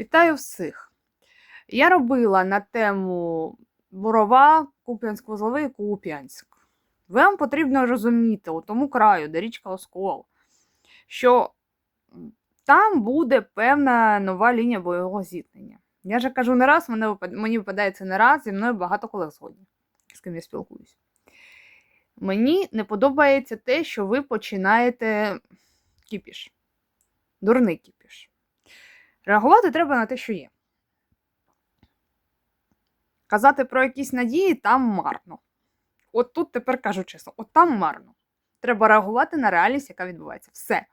Вітаю всіх! Я робила на тему Бурова, Куп'янськ вузловий Куп'янськ. Вам потрібно розуміти у тому краю, де річка Оскол, що там буде певна нова лінія бойового зіткнення. Я же кажу не раз, мені випадає це не раз, зі мною багато колег згодні, з ким я спілкуюсь. Мені не подобається те, що ви починаєте кіпіш. Дурний кіпіш. Реагувати треба на те, що є. Казати про якісь надії там марно. От тут тепер кажу чесно, от там марно. Треба реагувати на реальність, яка відбувається. Все.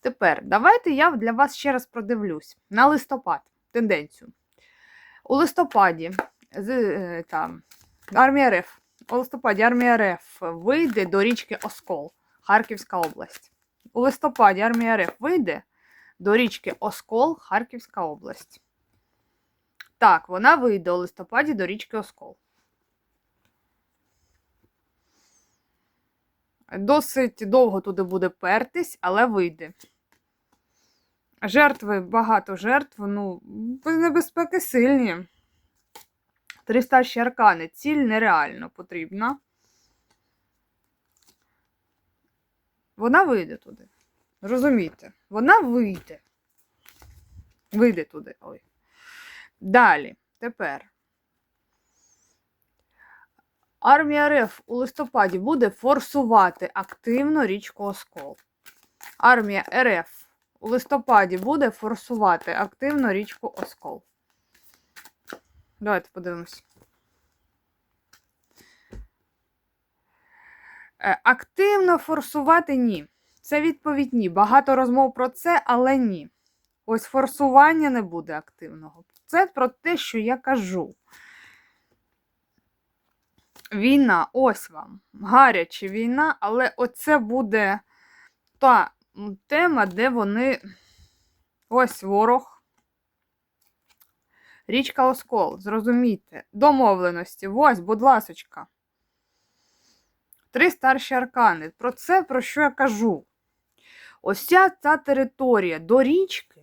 Тепер давайте я для вас ще раз продивлюсь на листопад тенденцію. У листопаді з, е, там, армія РФ. У листопаді армія РФ вийде до річки Оскол, Харківська область. У листопаді армія РФ вийде до річки Оскол, Харківська область. Так, вона вийде у листопаді до річки Оскол. Досить довго туди буде пертись, але вийде. Жертви, багато жертв, ну, небезпеки сильні. 300 ще аркани. Ціль нереально потрібна. Вона вийде туди. Розумієте? Вона вийде. Вийде туди. Ой. Далі, тепер. Армія РФ у листопаді буде форсувати активно річку Оскол. Армія РФ у листопаді буде форсувати активно річку Оскол. Давайте подивимось. Е, Активно форсувати ні. Це відповідь ні. Багато розмов про це, але ні. Ось форсування не буде активного. Це про те, що я кажу. Війна, ось вам. Гаряча війна, але оце буде та тема, де вони. Ось ворог. Річка Оскол, зрозумійте. Домовленості. Ось, будь ласочка. Три старші аркани. Про це, про що я кажу. Ось ця та територія до річки.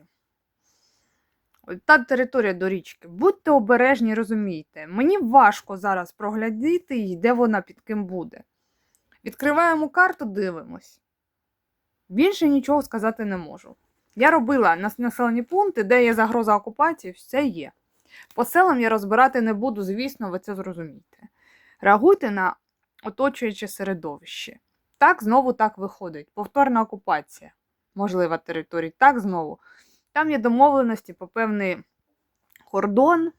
Та територія до річки. Будьте обережні, розумійте. Мені важко зараз проглядіти її, де вона під ким буде. Відкриваємо карту, дивимось. Більше нічого сказати не можу. Я робила населені пункти, де є загроза окупації, все є. По селам я розбирати не буду, звісно, ви це зрозумієте. Реагуйте на оточуюче середовище. Так знову так виходить. Повторна окупація, можлива територій. Так знову. Там є домовленості по певний кордон.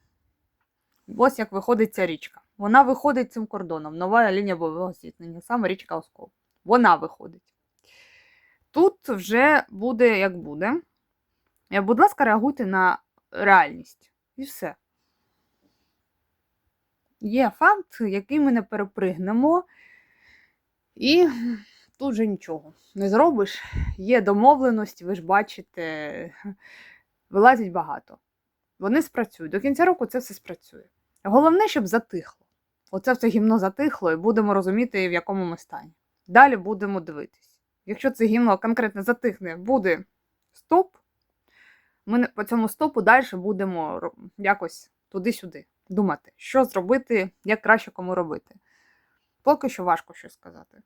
Ось як виходить ця річка. Вона виходить цим кордоном. Нова лінія бойового зіткнення, саме річка Оскол. Вона виходить. Тут вже буде як буде. Е, Будь ласка, реагуйте на реальність. І все. Є факт, який ми не перепригнемо, і тут же нічого не зробиш. Є домовленості, ви ж бачите, вилазить багато. Вони спрацюють. До кінця року це все спрацює. Головне, щоб затихло. Оце все гімно затихло, і будемо розуміти, в якому ми стані. Далі будемо дивитись. Якщо це гімно конкретно затихне, буде стоп. Ми по цьому стопу далі будемо якось туди-сюди думати, що зробити, як краще кому робити. Поки що важко щось сказати.